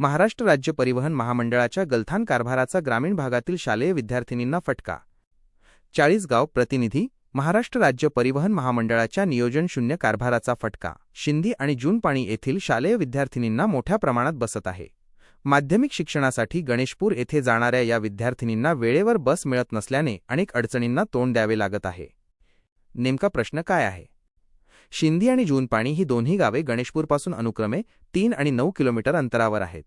महाराष्ट्र राज्य परिवहन महामंडळाच्या गलथान कारभाराचा ग्रामीण भागातील शालेय विद्यार्थिनींना फटका. चाळीसगाव प्रतिनिधी महाराष्ट्र राज्य परिवहन महामंडळाच्या नियोजनशून्य कारभाराचा फटका. शिंदी आणि जूनपाणी येथील शालेय विद्यार्थिनींना मोठ्या प्रमाणात बसत आहे. माध्यमिक शिक्षणासाठी गणेशपूर येथे जाणाऱ्या या विद्यार्थिनींना वेळेवर बस मिळत नसल्याने अनेक अडचणींना तोंड द्यावे लागत आहे. नेमका प्रश्न काय आहे? शिंदी आणि जूनपाणी ही दोन्ही गावे गणेशपूरपासून अनुक्रमे तीन आणि नऊ किलोमीटर अंतरावर आहेत.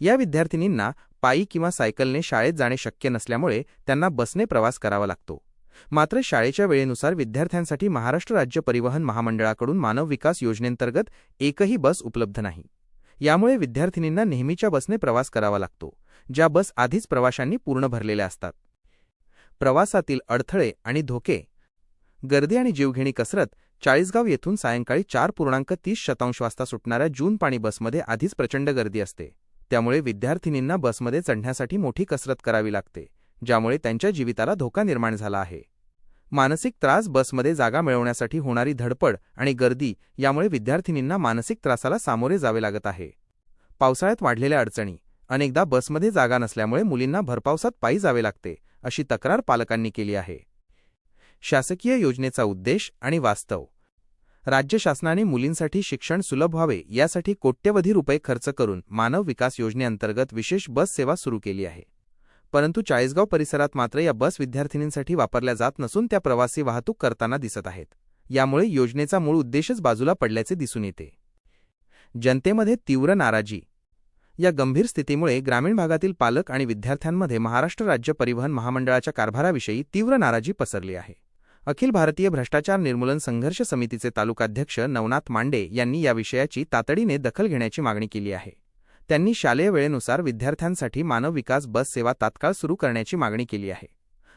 या विद्यार्थिनींना पायी किंवा सायकलने शाळेत जाणे शक्य नसल्यामुळे त्यांना बसने प्रवास करावा लागतो. मात्र शाळेच्या वेळेनुसार विद्यार्थ्यांसाठी महाराष्ट्र राज्य परिवहन महामंडळाकडून मानव विकास योजनेंतर्गत एकही बस उपलब्ध नाही. यामुळे विद्यार्थिनींना नेहमीच्या बसने प्रवास करावा लागतो ज्या बस आधीच प्रवाशांनी पूर्ण भरलेल्या असतात. प्रवासातील अडथळे आणि धोके गर्दी आणि जीवघेणी कसरत चाळीसगाव येथून सायंकाळी चार पूर्णांक तीस शतांश वाजता सुटणाऱ्या जून पाणी बसमध्ये आधीच प्रचंड गर्दी असते. त्यामुळे विद्यार्थिनींना बसमध्ये चढण्यासाठी मोठी कसरत करावी लागते ज्यामुळे त्यांच्या जीविताला धोका निर्माण झाला आहे. मानसिक त्रास बसमध्ये जागा मिळवण्यासाठी होणारी धडपड आणि गर्दी यामुळे विद्यार्थिनींना मानसिक त्रासाला सामोरे जावे लागत आहे. पावसाळ्यात वाढलेल्या अडचणी अनेकदा बसमध्ये जागा नसल्यामुळे मुलींना भरपावसात पायी जावे लागते अशी तक्रार पालकांनी केली आहे. शासकीय योजनेचा उद्देश आणि वास्तव राज्य शासनाने मुलींसाठी शिक्षण सुलभ व्हावे यासाठी कोट्यवधी रुपये खर्च करून मानव विकास योजनेअंतर्गत विशेष बस सेवा सुरू केली आहे. परंतु चाळीसगाव परिसरात मात्र या बस विद्यार्थिनींसाठी वापरल्या जात नसून त्या प्रवासी वाहतूक करताना दिसत आहेत. यामुळे योजनेचा मूळ उद्देशच बाजूला पडल्याचे दिसून येते. जनतेमध्ये तीव्र नाराजी. या गंभीर स्थितीमुळे ग्रामीण भागातील पालक आणि विद्यार्थ्यांमध्ये महाराष्ट्र राज्य परिवहन महामंडळाच्या कारभाराविषयी तीव्र नाराजी पसरली आहे. अखिल भारतीय भ्रष्टाचार निर्मूलन संघर्ष समितीचे तालुकाध्यक्ष नवनाथ मांडे यांनी या विषयाची तातडीने दखल घेण्याची मागणी केली आहे. त्यांनी शालेय वेळेनुसार विद्यार्थ्यांसाठी मानव विकास बस सेवा तात्काळ सुरू करण्याची मागणी केली आहे.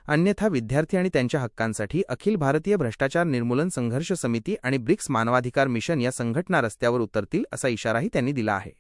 अन्यथा विद्यार्थी आणि त्यांच्या हक्कांसाठी अखिल भारतीय भ्रष्टाचार निर्मूलन संघर्ष समिती आणि ब्रिक्स मानवाधिकार मिशन या संघटना रस्त्यावर उतरतील असा इशाराही त्यांनी दिला आहे.